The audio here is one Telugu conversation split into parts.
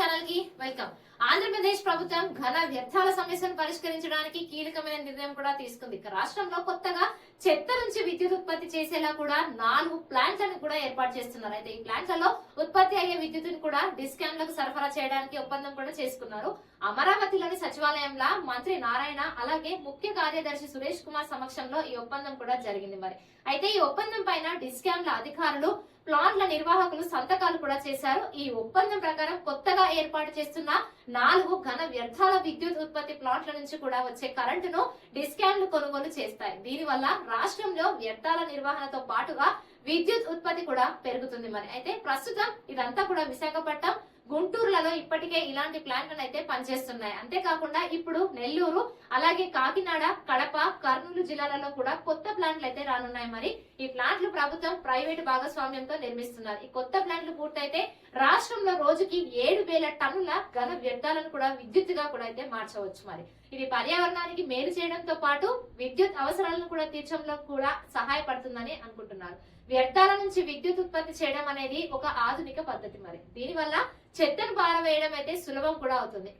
ఛానల్కి వెల్కమ్. ఆంధ్రప్రదేశ్ ప్రభుత్వం ఘన వ్యర్థాల సమస్యను పరిష్కరించడానికి కీలకమైన నిర్ణయం కూడా తీసుకుంది. రాష్ట్రంలో కొత్తగా చెత్త నుంచి విద్యుత్ ఉత్పత్తి చేసేలా కూడా నాలుగు ప్లాంట్లను కూడా ఏర్పాటు చేస్తున్నారు. అయితే ఈ ప్లాంట్లలో ఉత్పత్తి అయ్యే విద్యుత్తును కూడా డిస్కామ్లకు సరఫరా చేయడానికి ఒప్పందం కూడా చేసుకున్నారు. అమరావతి సచివాలయంలో మంత్రి నారాయణ అలాగే ముఖ్య కార్యదర్శి సురేష్ కుమార్ సమక్షంలో ఈ ఒప్పందం కూడా జరిగింది మరి. అయితే ఈ ఒప్పందం పైన డిస్కామ్ల అధికారులు ప్లాంట్ల నిర్వాహకులు సంతకాలు కూడా చేశారు. ఈ ఒప్పందం ప్రకారం కొత్తగా ఏర్పాటు చేస్తున్న నాలుగు ఘన వ్యర్థాల విద్యుత్ ఉత్పత్తి ప్లాంట్ల నుంచి కూడా వచ్చే కరెంటును డిస్కామ్లు కొనుగోలు చేస్తాయి. దీనివల్ల రాష్ట్రంలో వ్యర్థాల నిర్వహణతో పాటుగా విద్యుత్ ఉత్పత్తి కూడా పెరుగుతుంది మరి. అయితే ప్రస్తుతం ఇదంతా కూడా విశాఖపట్నం గుంటూరులలో ఇప్పటికే ఇలాంటి ప్లాంట్లు అయితే పనిచేస్తున్నాయి. అంతేకాకుండా ఇప్పుడు నెల్లూరు అలాగే కాకినాడ కడప కర్నూలు జిల్లాలలో కూడా కొత్త ప్లాంట్లు అయితే రానున్నాయి. మరి ఈ ప్లాంట్లు ప్రభుత్వం ప్రైవేటు భాగస్వామ్యంతో నిర్మిస్తున్నారు. ఈ కొత్త ప్లాంట్లు పూర్తయితే రాష్ట్రంలో రోజుకి ఏడు వేల టన్నుల ఘన వ్యర్థాలను కూడా విద్యుత్తుగా కూడా అయితే మార్చవచ్చు మరి. ఇది పర్యావరణానికి మేలు చేయడంతో పాటు విద్యుత్ అవసరాలను కూడా తీర్చడంలో కూడా సహాయపడుతుందని అనుకుంటున్నారు. వ్యర్థాల నుంచి విద్యుత్ ఉత్పత్తి చేయడం అనేది ఒక ఆధునిక పద్ధతి మరి. దీనివల్ల చెత్తను పారవేయడం అయితే సులభం కూడా అవుతుంది.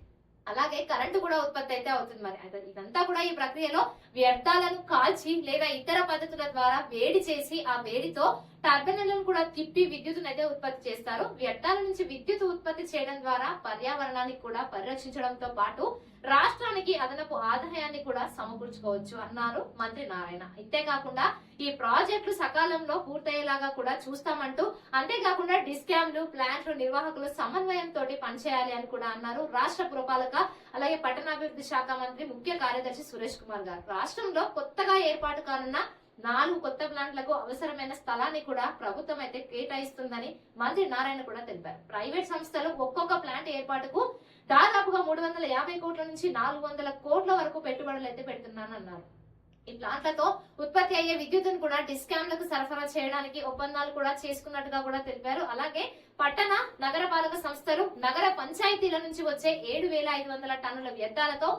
అలాగే కరెంటు కూడా ఉత్పత్తి అయితే అవుతుంది మరి. ఇదంతా కూడా ఈ ప్రక్రియలో వ్యర్థాలను కాల్చి లేదా ఇతర పద్ధతుల ద్వారా వేడి చేసి ఆ వేడితో టర్బైన్లను కూడా తిప్పి విద్యుత్తును అయితే ఉత్పత్తి చేస్తారు. వ్యర్థాల నుంచి విద్యుత్ ఉత్పత్తి చేయడం ద్వారా పర్యావరణానికి కూడా పరిరక్షించడంతో పాటు రాష్ట్రానికి అదనపు ఆదాయాన్ని కూడా సమకూర్చుకోవచ్చు అన్నారు మంత్రి నారాయణ. ఇంతేకాకుండా ఈ ప్రాజెక్టులు సకాలంలో పూర్తయ్యేలాగా కూడా చూస్తామంటూ అంతేకాకుండా డిస్కామ్లు ప్లాంట్లు నిర్వాహకులు సమన్వయంతో పనిచేయాలి అని కూడా అన్నారు రాష్ట్ర పురపాలక అలాగే పట్టణాభివృద్ధి శాఖ మంత్రి ముఖ్య కార్యదర్శి సురేష్ కుమార్ గారు. రాష్ట్రంలో కొత్తగా ఏర్పాటు కానున్న నాలుగు కొత్త ప్లాంట్లకు అవసరమైన స్థలాన్ని కూడా ప్రభుత్వం అయితే కేటాయిస్తుందని మంత్రి నారాయణ కూడా తెలిపారు. ప్రైవేట్ సంస్థలు ఒక్కొక్క ప్లాంట్ ఏర్పాటుకు మూడు వందల యాభై కోట్ల నుంచి నాలుగు వందల కోట్ల వరకు పెట్టుబడులు అయితే పెడుతున్నానన్నారు. ఈ ప్లాంట్లతో ఉత్పత్తి అయ్యే విద్యుత్తును కూడా డిస్కామ్లకు సరఫరా చేయడానికి ఒప్పందాలు కూడా చేసుకున్నట్టుగా కూడా తెలిపారు. అలాగే పట్టణ నగరపాలక సంస్థలు నగర పంచాయతీల నుంచి వచ్చే ఏడు వేల ఐదు వందల టన్నుల వ్యర్థాలతో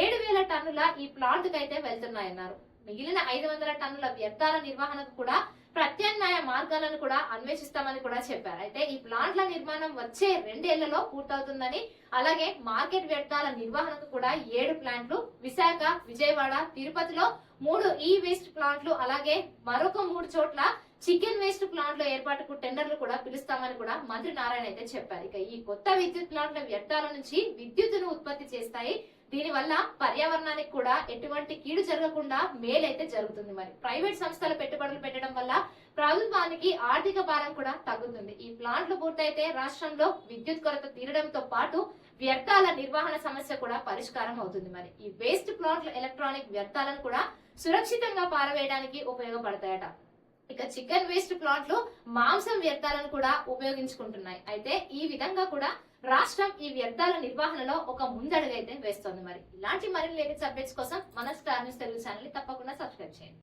ఏడు వేల టన్నుల ఈ ప్లాంట్ అయితే వెళ్తున్నాయన్నారు. మిగిలిన ఐదు వందల టన్నుల వ్యర్థాల నిర్వహణకు కూడా ప్రత్యామ్నాయ మార్గాలను కూడా అన్వేషిస్తామని కూడా చెప్పారు. అయితే ఈ ప్లాంట్ల నిర్మాణం వచ్చే రెండేళ్ళలో పూర్తవుతుందని అలాగే మార్కెట్ వ్యర్థాల నిర్వహణకు కూడా ఏడు ప్లాంట్లు విశాఖ విజయవాడ తిరుపతిలో మూడు ఈ వేస్ట్ ప్లాంట్లు అలాగే మరొక మూడు చోట్ల చికెన్ వేస్ట్ ప్లాంట్ల ఏర్పాటుకు టెండర్లు కూడా పిలుస్తామని కూడా మంత్రి నారాయణ అయితే చెప్పారు. ఇక ఈ కొత్త విద్యుత్ ప్లాంట్ల వ్యర్థాల నుంచి విద్యుత్తును ఉత్పత్తి చేస్తాయి దీనివల్ల పర్యావరణానికి కూడా ఎటువంటి కీడు జరగకుండా మేలైతే జరుగుతుంది మరి. ప్రైవేట్ సంస్థల పెట్టుబడులు పెట్టడం వల్ల ప్రభుత్వానికి ఆర్థిక భారం కూడా తగ్గుతుంది. ఈ ప్లాంట్లు పూర్తయితే రాష్ట్రంలో విద్యుత్ కొరత తీరడంతో పాటు వ్యర్థాల నిర్వహణ సమస్య కూడా పరిష్కారం అవుతుంది మరి. ఈ వేస్ట్ ప్లాంట్ల ఎలక్ట్రానిక్ వ్యర్థాలను కూడా సురక్షితంగా పారవేయడానికి ఉపయోగపడతాయట. ఇక చికెన్ వేస్ట్ ప్లాంట్లు మాంసం వ్యర్థాలను కూడా ఉపయోగించుకుంటున్నాయి. అయితే ఈ విధంగా కూడా రాష్ట్రం ఈ వ్యర్థాల నిర్వహణలో ఒక ముందడుగైతే వేస్తోంది మరి. ఇలాంటి మరిన్ని లేటెస్ట్ అప్డేట్స్ కోసం మన స్టార్ న్యూస్ తెలుగు ఛానల్ తప్పకుండా సబ్స్క్రైబ్ చేయండి.